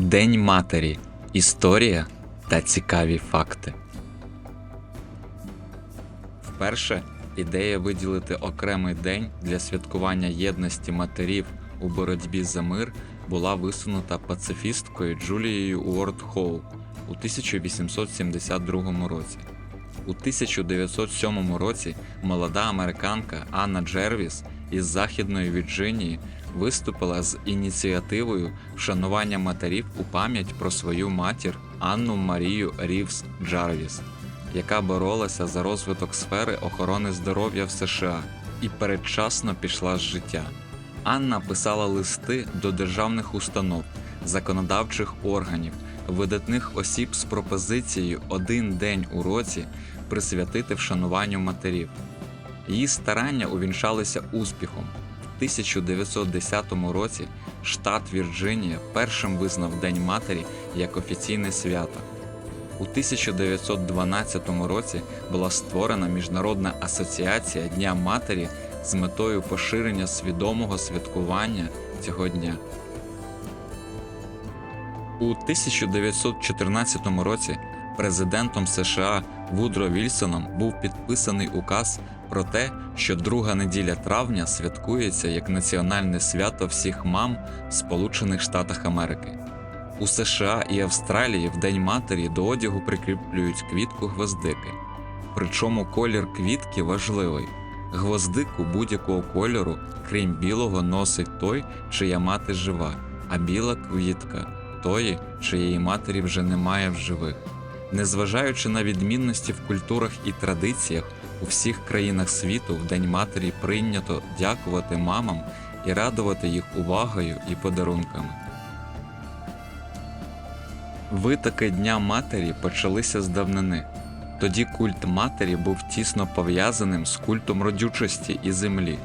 День матері. Історія та цікаві факти. Вперше ідея виділити окремий день для святкування єдності матерів у боротьбі за мир була висунута пацифісткою Джулією Уорд у 1872 році. У 1907 році молода американка Анна Джервіс із Західної Вірджинії виступила з ініціативою вшанування матерів у пам'ять про свою матір Анну Марію Рівс Джарвіс, яка боролася за розвиток сфери охорони здоров'я в США і передчасно пішла з життя. Анна писала листи до державних установ, законодавчих органів, видатних осіб з пропозицією один день у році присвятити вшануванню матерів. Її старання увінчалися успіхом. В 1910 році штат Вірджинія першим визнав День матері як офіційне свято. У 1912 році була створена Міжнародна асоціація Дня матері з метою поширення свідомого святкування цього дня. У 1914 році президентом США Вудро Вільсоном був підписаний указ про те, що друга неділя травня святкується як національне свято всіх мам в Сполучених Штатах Америки. У США і Австралії в День матері до одягу прикріплюють квітку гвоздики. Причому колір квітки важливий. Гвоздику будь-якого кольору, крім білого, носить той, чия мати жива, а біла квітка тої, чиєї матері вже немає в живих. Незважаючи на відмінності в культурах і традиціях, у всіх країнах світу в День матері прийнято дякувати мамам і радувати їх увагою і подарунками. Витоки Дня матері почалися з давнини. Тоді культ матері був тісно пов'язаним з культом родючості і землі.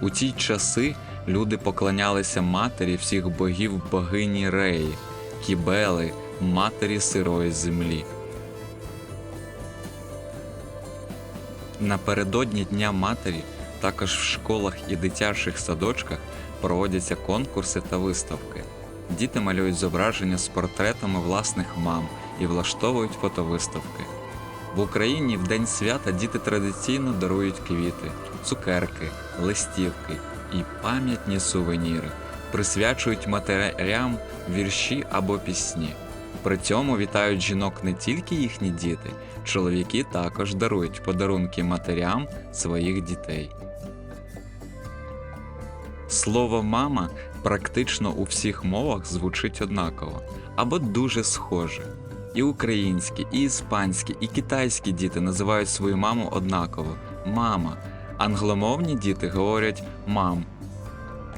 У ті часи люди поклонялися матері всіх богів богині Реї, Кібели, матері сирої землі. Напередодні Дня матері також в школах і дитячих садочках проводяться конкурси та виставки. Діти малюють зображення з портретами власних мам і влаштовують фотовиставки. В Україні в день свята діти традиційно дарують квіти, цукерки, листівки і пам'ятні сувеніри, присвячують матерям вірші або пісні. При цьому вітають жінок не тільки їхні діти, чоловіки також дарують подарунки матерям своїх дітей. Слово мама практично у всіх мовах звучить однаково або дуже схоже. І українські, і іспанські, і китайські діти називають свою маму однаково мама. Англомовні діти говорять мам.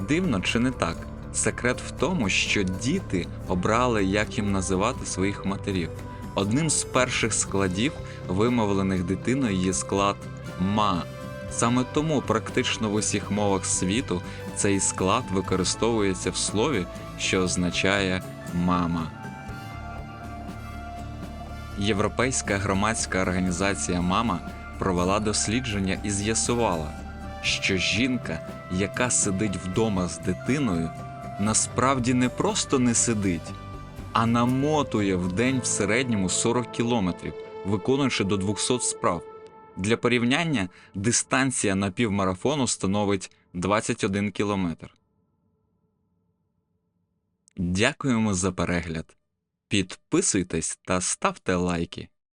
Дивно чи не так? Секрет в тому, що діти обрали, як їм називати своїх матерів. Одним з перших складів, вимовлених дитиною, є склад ма. Саме тому практично в усіх мовах світу цей склад використовується в слові, що означає мама. Європейська громадська організація Мама провела дослідження і з'ясувала, що жінка, яка сидить вдома з дитиною, насправді не просто не сидить, а намотує в день в середньому 40 кілометрів, виконуючи до 200 справ. Для порівняння дистанція на півмарафону становить 21 кілометр. Дякуємо за перегляд. Підписуйтесь та ставте лайки.